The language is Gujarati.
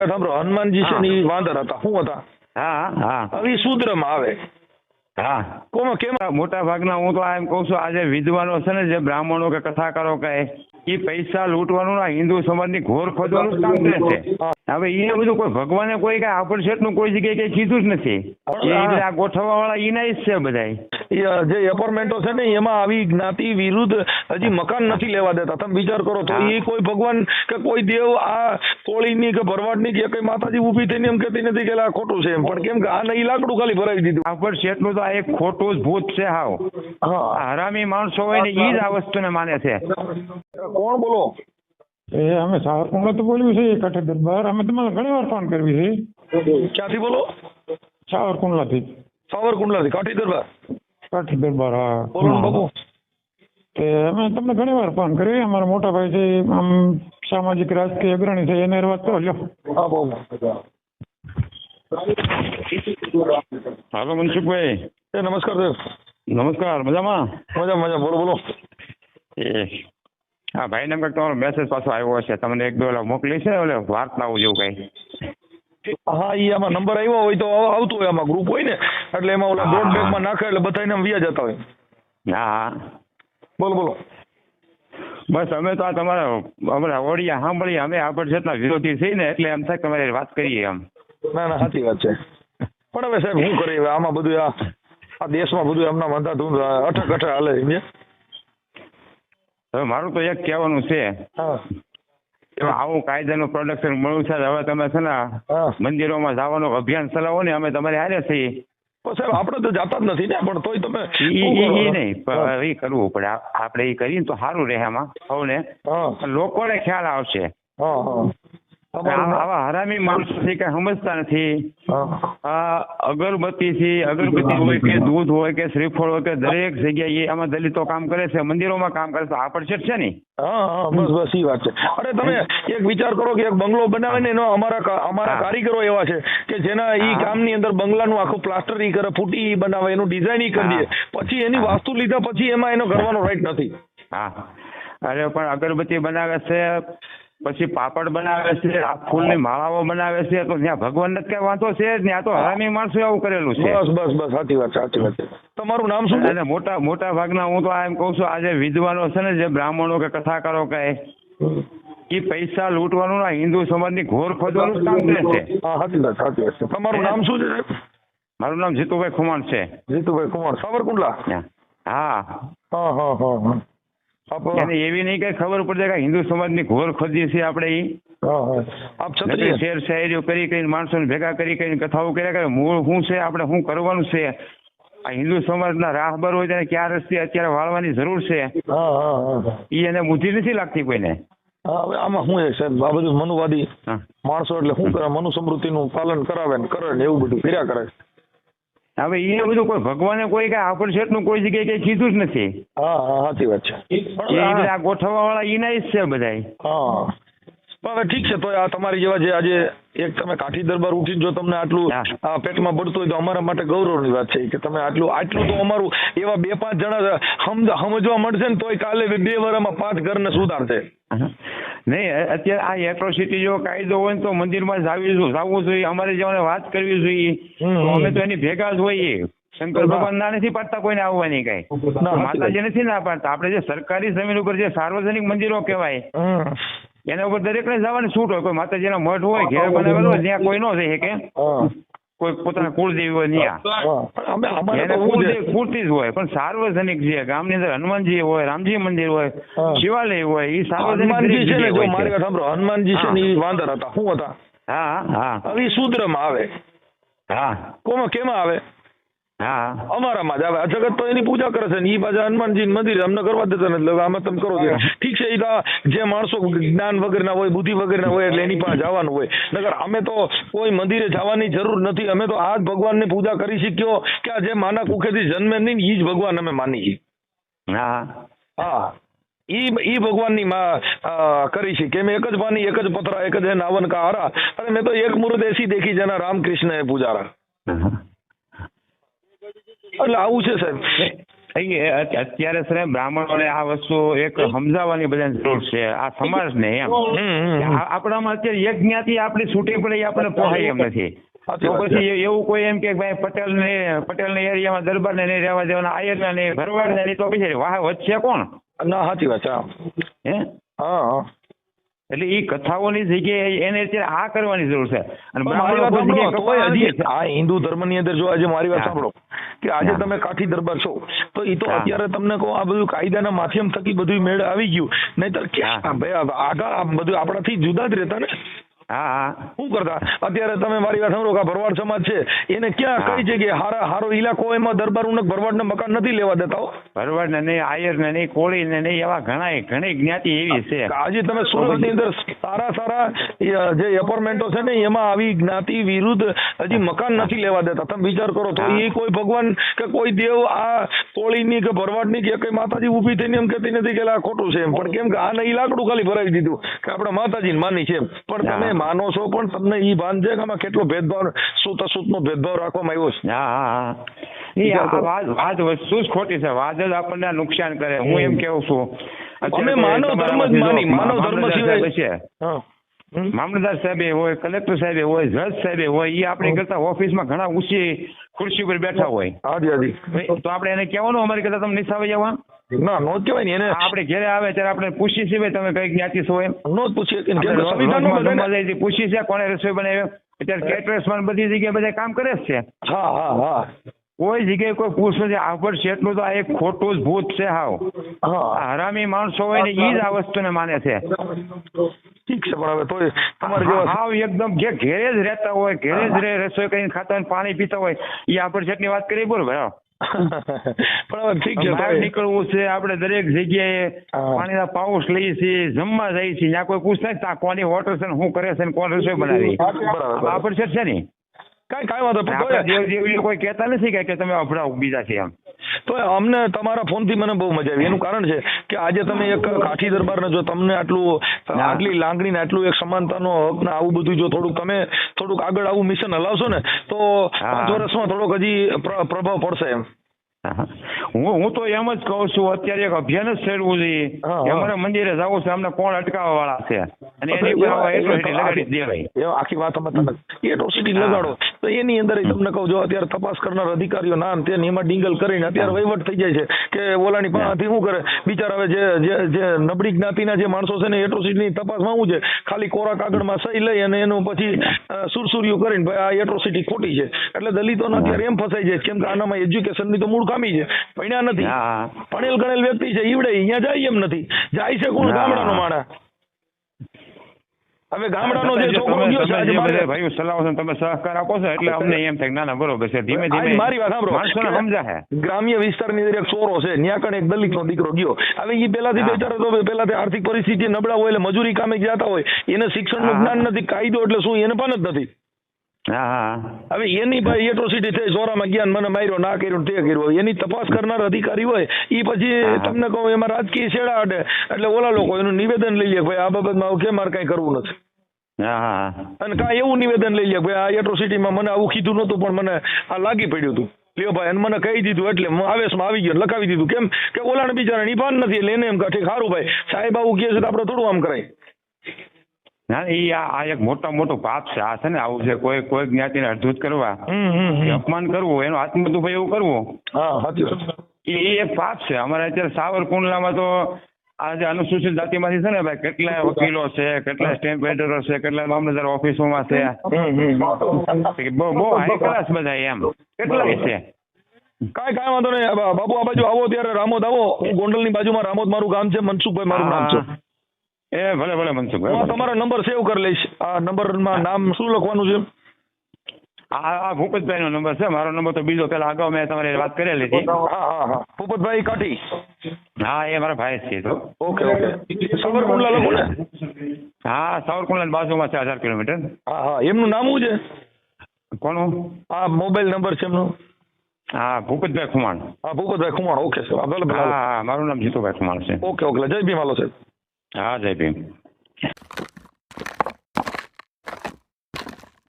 સાંભળો હનુમાનજી છે ને વાંદર હતા. શું હતા? હા હા. હવે શૂદ્રમાં આવે. હા. કોમાં કેમ? મોટા ભાગના હું તો એમ કહું છું આજે વિદ્વાનો છે ને જે બ્રાહ્મણો કે કથાકારો કહે એ પૈસા લૂંટવાનું ના હિન્દુ સમાજની ઘોર ખોદવાનું કામ કરે છે. હવે એ બધું કોઈ ભગવાને કોઈ કઈ આપણનું કોઈ જગ્યાએ કઈ કીધું જ નથી. આ ગોઠવવા વાળા એના જ છે બધા જે એપાર્ટમેન્ટો છે ને એમાં આવી જ્ઞાતિ વિરુદ્ધ હજી મકાન નથી લેવા દેતા. તમે વિચાર કરો તો એ કોઈ ભગવાન કે કોઈ દેવ આ કોળીની કે ભરવાડની કે કઈ માતાજી ઊભી થઈને એમ કેતી નથી કે આ ખોટું છે એમ. પણ કેમ કે આ નહીં લાકડું ખાલી ભરાઈ દીધું. આપણ શેઠનું તો આ એક ખોટું જ ભૂત છે હાવ. હરામી માણસો હોય ને એ જ આ વસ્તુને માને છે. કોણ બોલો? એ અમે સાવરકુંડલા તો બોલ્યું છે કાઠી દરબાર અમે તમારે ઘણી વાર ફોન કરવી છે. ક્યાંથી બોલો? સાવરકુંડલાથી. સાવરકુંડલાથી કાઠી દરબાર? કાઠી દરબાર હા. બોલો તે અમે તમને ઘણી વાર ફોન કરી અમારા મોટા ભાઈ છે આમ સામાજિક રાજકીય અગ્રણી છે એને વાત કરો લ્યો. હા બહુ હાલો મનસુખભાઈ. એ નમસ્કાર સાહેબ. નમસ્કાર મજામાં? મજા મજા બોલો બોલો. એ હા ભાઈ નંબર તમારો મેસેજ પાછો આવ્યો હશે. તમને એક બે ઓલા મોકલી છે ઓલે વાર્તાઓ જેવું કઈ? હા એ આમાં નંબર આવ્યો હોય તો આવતું હોય આમાં ગ્રુપ હોય ને. એટલે એમાં ઓલા હા. બ્રોડ બેગમાં નાખે એટલે બધાને વ્યા જતા હોય. હા બોલો બોલો. બસ અમે તો આ તમારા અમારા ઓડિયા સાંભળી અમે આગળ જેટલા વિરોધી થઈ ને એટલે એમ થાય તમારી વાત કરીએ એમ. ના ના સાચી વાત છે. પણ હવે સાહેબ શું કરીએ? આમાં બધું આ આ દેશમાં બધું એમના ધૂન અઠક અઠક હાલે સમજે હવે મારું તો એક કહેવાનું છે. આવું કાયદાનું પ્રોડક્શન મળ્યું છે હવે તમે છે ને મંદિરોમાં જવાનું અભિયાન ચલાવો ને અમે તમારે હારે છીએ. સાહેબ આપણે તો જાતા જ નથી ને પણ તોય તમે? ઈ નહીં એ કરવું પડે. આપણે એ કરીએ તો સારું રહે આમાં. સૌને લોકોને ખ્યાલ આવશે. આવા હરામી માણસો છે કઈ સમજતા નથી. આ અગરબત્તી થી અગરબત્તી હોય કે દૂધ હોય કે શ્રીફળ હોય કે દરેક જગ્યાએ આમાં દલિતો કામ કરે છે મંદિરોમાં કામ કરે છે આ પડછેટ છે ને? બસ બસ એ વાત છે. અરે તમે એક વિચાર કરો કે એક બંગલો બનાવે ને એનો અમારા અમારા કારીગરો એવા છે કે જેના ઈ કામની અંદર બંગલાનું આખું પ્લાસ્ટર ઈ કરે ફૂટી ઈ બનાવે એનું ડિઝાઇન ઈ કરી દે. પછી એની વાસ્તુ લીધા પછી એમાં એનો કરવાનો રાઈટ નથી. હા. અરે પણ અગરબત્તી બનાવે છે પછી પાપડ બનાવે છે આ ફૂલની માળાઓ બનાવે છે તો ત્યાં ભગવાનને જ કઈ વાંધો છે? જ નહીં આ તો હરામી માણસો આવું કરેલું છે. બસ બસ બસ સાચી વાત સાચી વાત તમારું નામ શું અને મોટા મોટા ભાગના હું તો આ એમ કહું છું આજે વિદ્વાનો છે ને જે બ્રાહ્મણો કે કથાકારો કહે એ પૈસા લૂંટવાનું ના હિન્દુ સમાજની ઘોર ખોદવાનું કામ કરે છે. સાચી વાત સાચી વાત તમારું નામ શું છે? મારું નામ જીતુભાઈ ખુમાણ છે. જીતુભાઈ કુમાર સાવરકુંડલા? હા હા હા હા. એને એવી નહીં કઈ ખબર પડે કે હિન્દુ સમાજની ઘોર ખોદી છે આપણે શેર શાયરીઓ કરી કરીને માણસોને ભેગા કરી કરીને કથાઓ કર્યા કરે. મૂળ શું છે? આપણે શું કરવાનું છે? આ હિન્દુ સમાજના રાહબર હોય તેને ક્યાં રસ્તે અત્યારે વાળવાની જરૂર છે? ઈ એને બુદ્ધિ નથી લાગતી કોઈને. આમાં શું છે સાહેબ? આ બધું મનુવાદી માણસો એટલે શું કરે? મનુ સમૃદ્ધિનું પાલન કરાવે ને કરે ને એવું બધું કર્યા કરે. હવે એ બધું કોઈ ભગવાને કોઈ કઈ આપણ શેઠનું કોઈ જગ્યાએ કઈ કીધું જ નથી. હા હા સાચી વાત છે. પણ આ- ગોઠવવા વાળા એના જ છે બધાય. હા. હવે ઠીક છે તો આ તમારી જેવા જે આજે એક તમે કાઠી દરબાર ઉઠીને જો તમને આટલું પેટમાં પડતું હોય તો અમારા માટે ગૌરવની વાત છે કે તમે આટલું આટલું તો અમારું એવા બે પાંચ જણા સમજ સમજવા મળશે ને તોય કાલે બે વરામાં પાંચ ઘરને સુધારશે. નહીં અત્યારે આ એટ્રોસિટી જો કાયદો હોય તો મંદિરમાં જાવીશું જાવું જોઈએ અમારે જેવાને વાત કરવી જોઈએ. અમે તો એની ભેગા જ હોઈએ. શંકર ભગવાન ના નથી પાડતા કોઈને આવવાની કઈ. ના, માતાજી નથી ના પાડતા. આપણે જે સરકારી જમીન ઉપર જે સાર્વજનિક મંદિરો કહેવાય એના ઉપર દરેકને જવાની છૂટ હોય. કોઈ માતાજીના મઠ હોય ઘેર બનાવેલો હોય ત્યાં કોઈ નો જઈ શકે કોઈ પોતાના કુળદેવી હોય ત્યાં એને કુળદેવ જ હોય પણ સાર્વજનિક છે ગામની અંદર હનુમાનજી હોય રામજી મંદિર હોય શિવાલય હોય એ સાર્વજનિક હનુમાનજી છે ને જો મારી વાત સાંભળો હનુમાનજી છે ને હા. વાંદર હતા શું હતા. હા હા. હવે શૂદ્રમાં આવે. હા. કોમાં કેમાં આવે? હા. અમારામાં જ આવે. આ જગત તો એની પૂજા કરે છે ને ઈ પાછા હનુમાનજી મંદિર અમને કરવા દેતા નથી. આમાં તમે કરો છો ઠીક છે તો જે માણસો જ્ઞાન વગરના હોય બુદ્ધિ વગરના હોય એટલે એની પાસે જવાનું હોય. નગર અમે તો કોઈ મંદિરે જવાની જરૂર નથી. અમે તો આ જ ભગવાનની પૂજા કરી શીખ્યો કે આ જે માના કુખેથી જન્મે નહીં ઈ જ ભગવાન અમે માની હા. હા. ઈ ઈ ભગવાનની માં કરી છે કે મેં એક જ પાની એક જ પથરા એક જ નાવન કા હારા અને મેં તો એક મુહૂર્ત એસી દેખી જેના રામકૃષ્ણ એ પૂજારા એટલે આવું છે સાહેબ. અત્યારે છે બ્રાહ્મણોને આ વસ્તુ એક સમજાવવાની બધાને જરૂર છે. આ સમાજને એમ. આપણામાં અત્યારે એક જ્ઞાતિ આપણી છૂટી પડે આપણે પહોંચાય એમ નથી. તો પછી એવું કોઈ એમ કે ભાઈ પટેલ ને પટેલ ને એરિયામાં દરબાર ને નહીં રહેવા દેવાના આયર ને નહીં ભરવાડ ને નહીં તો પછી વાહ વચ્ચે કોણ? ના સાચી વાત છે હા. એટલે એ કથાઓની જગ્યાએ એને અત્યારે આ કરવાની જરૂર છે. અને મારી વાત સાંભળો. આ હિન્દુ ધર્મની અંદર જો આજે મારી વાત સાંભળો કે આજે તમે કાઠી દરબાર છો તો એ તો અત્યારે તમને કહો આ બધું કાયદાના માધ્યમ થકી બધું મેળ આવી ગયું. નહીતર ક્યાં ભાઈ આગળ બધું આપણાથી જુદા જ રહેતા ને? હા હા. શું કરતા? અત્યારે તમે મારી વાત સાંભળો કે ભરવાડ સમાજ છે એને ક્યાં. કઈ જગ્યાએ હારા હારો ઇલાકો એમાં દરબાર ભરવાડ મકાન નથી લેવા દેતા હો ને નહીં આયર ને નહીં કોળી ને નહીં એવા ઘણા ઘણી જ્ઞાતિ એવી છે. આજે તમે સુરતની અંદર સારા સારા જે એપાર્ટમેન્ટો છે ને એમાં આવી જ્ઞાતિ વિરુદ્ધ હજી મકાન નથી લેવા દેતા. તમે વિચાર કરો તો એ કોઈ ભગવાન કે કોઈ દેવ આ કોળીની કે ભરવાડની કે કઈ માતાજી ઊભી થઈને એમ કહેતી નથી કે આ ખોટું છે એમ. પણ કેમ કે આને ઈ લાકડું ખાલી ભરાવી દીધું કે આપણે માતાજીને માની છે પણ તમે માનો છો પણ તમને ઈ ભાન છે કે આમાં કેટલો ભેદભાવ સૂત નો ભેદભાવ રાખવામાં આવ્યો છે. હા હા વાત વસ્તુ જ ખોટી છે. વાત જ આપણને નુકસાન કરે. હું એમ કેવું છું. અમે માનવ ધર્મ જ માની માનવ ધર્મ સિવાય છે મામલતદાર સાહેબે હોય કલેક્ટર સાહેબે હોય જજ સાહેબે હોય એ આપણી કરતા ઓફિસમાં ઘણા ઊંચી ખુરશી પર બેઠા હોય. તો આપણે એને કહેવાનું અમારી કરતા તમે નિશાવે જવા ના નો કહેવાય ને એને આપણે ઘરે આવે ત્યારે આપણે પૂછી સિવાય તમે કઈ જ્ઞાતિ છો એમ? નો પૂછીએ સંવિધાનમાં પૂછીએ છીએ કોને રસોઈ બનાવ્યો અત્યારે કેટરર્સમાં બધી જગ્યાએ બધા કામ કરે જ છે. હા હા હા. કોઈ જગ્યાએ કોઈ પૂછવું નથી આવડ છે એટલું તો આ એક ખોટું જ ભૂત છે હાવ. હરામી માણસો હોય ને ઈ જ આ વસ્તુને માને છે. ઠીક છે પણ હવે તો તમારે હાવ એકદમ જે ઘેરે જ રહેતા હોય ઘેરે જ રહે રસોઈ કરીને ખાતા હોય પાણી પીતા હોય એ આપડ છેટની વાત કરી બોલ ભાઈ પણ હવે ઠીક છે બહાર નીકળવું છે આપણે દરેક જગ્યાએ પાણીના પાઉસ લઈએ છીએ જમવા જઈએ છીએ ત્યાં કોઈ પૂછતા કોની હોટલ છે ને શું કરે છે ને કોણ રસોઈ બનાવી? બરાબર. આપડ છે ને કાંઈ કઈ વાંધો પણ કોઈ કહેતા નથી કે- તમે અભડાવ બીજા છે એમ. તો અમને તમારા ફોનથી મને બહુ મજા આવી. એનું કારણ છે કે આજે તમે એક કાઠી દરબારને જો તમને આટલું આટલી લાગણી ને આટલું એક સમાનતાનો હક ને આવું બધું જો થોડુંક તમે થોડુંક આગળ આવું મિશન હલાવશો ને તો પાંચ વર્ષમાં થોડોક હજી પ્રભાવ પડશે એમ. હું. હું તો એમ જ કહું છું અત્યારે એક અભિયાન જ છેડવું જોઈએ. અમારે મંદિરે જવું છે અમને કોણ અટકાવવા વાળા છે? અને એની આખી વાત તમે એટ્રોસિટી લગાડો. તો એની અંદર તમને કહું જો અત્યારે તપાસ કરનાર અધિકારીઓ ના તે એમાં ડિંગલ કરીને અત્યારે વહીવટ થઈ જાય છે કે ઓલાની પાસેથી શું કરે? બિચારા હવે જે જે નબળી જ્ઞાતિના જે માણસો છે ને એટ્રોસિટીની તપાસમાં શું છે? ખાલી કોરા કાગળમાં સહી લઈ અને એનું પછી સુરસુર્યું કરીને ભાઈ આ એટ્રોસિટી ખોટી છે. એટલે દલિતોને અત્યારે એમ ફસાઈ જાય છે કેમ કે આનામાં એજ્યુકેશનની તો મૂળ ખામી છે. ભણ્યા નથી. ભણેલ ગણેલ વ્યક્તિ છે ઈવડે અહીંયા જાય એમ નથી. જાય છે કોણ? ગામડાનો માણસ. હવે ગામડાનો જે છોકરો ગયો છે ભાઈઓ સલાહો છો તમે સહકાર આપો છો એટલે અમને એમ થાય ના ના બરોબર છે ધીમે ધીમે મારી વાત સાંભળો. માણસોને સમજાય ગ્રામ્ય વિસ્તારની અંદર એક ચોરો છે ન્યા કણ એક દલિતનો દીકરો ગયો. હવે એ પહેલાથી. બેચારો તો પેલાથી આર્થિક પરિસ્થિતિ નબળા હોય એટલે મજૂરી કામે જતા હોય. એને શિક્ષણનું જ્ઞાન નથી કાયદો એટલે શું એને પણ જ નથી. હવે એની ભાઈ એટ્રોસિટી થઈ ચોરામાં ગયા મને માર્યો ના કર્યો તે કર્યું. એની તપાસ કરનાર અધિકારી હોય એ પછી તમને કહું એમાં રાજકીય છેડા હટે. એટલે ઓલા લોકો એનું નિવેદન લઈ લે ભાઈ આ બાબતમાં કેમ મારે કઈ કરવું નથી. અને કાંઈ એવું નિવેદન લઈ લે ભાઈ આ એટ્રોસિટીમાં મને આવું કીધું નહોતું પણ મને આ લાગી પડ્યું હતું. લ્યો ભાઈ અને મને કહી દીધું એટલે હું આવેશમાં આવી ગયો લખાવી દીધું. કેમ કે ઓલાને બિચારા નિભાન નથી એટલે એને એમ કહે સારું ભાઈ. સાહેબ આવું કહે છે તો આપણે થોડું આમ કરાય. ના એ આ એક મોટો મોટો પાપ છે. આ છે ને આવું છે કોઈ કોઈ જ્ઞાતિને અડધૂત કરવા. અપમાન કરવું એનું આત્મદુભાઈ એવું કરવું. હા એ એ એક પાપ છે. અમારે અત્યારે સાવરકુંડલામાં તો આ જે અનુસૂચિત જાતિમાંથી છે ને ભાઈ કેટલા વકીલો છે કેટલા સ્ટેમ્પ પેડરો છે કેટલા મામલતદાર ઓફિસોમાં છે. બહુ બહુ હાઈ ક્લાસ બધા એમ. કેટલા છે? કાંઈ કાંઈ વાંધો નહીં. બાપુ આ બાજુ આવો ત્યારે. રામોદ આવો. હું ગોંડલની બાજુમાં રામોદ મારું ગામ છે મનસુખભાઈ મારું નામ છે. એ ભલે ભલે હું તમારો નંબર સેવ કરી લઈશ. આ નંબરમાં નામ શું લખવાનું છે? આ આ ભૂપતભાઈ નો નંબર છે મારો નંબર તો બીજો પેલા અગાઉ મેં તમારી વાત કરેલી હતી. હા હા હા. ભૂપતભાઈ કાઠી હા એ મારા ભાઈ છે તો. Okay okay. સાવરકુંડલા લખો ને. હા સાવરકુંડલા બાજુમાં છે હજાર કિલોમીટર. હા હા. એમનું નામ શું છે? કોનું આ મોબાઈલ નંબર છે એમનો? હા ભૂપતભાઈ ખુમાણ. હા ભૂપતભાઈ ખુમાણ. ઓકે સર હા, હા હા મારું નામ જીતુભાઈ ખુમાણ છે. Okay okay. જય ભીમ હાલો સાહેબ. હા જય ભીમ.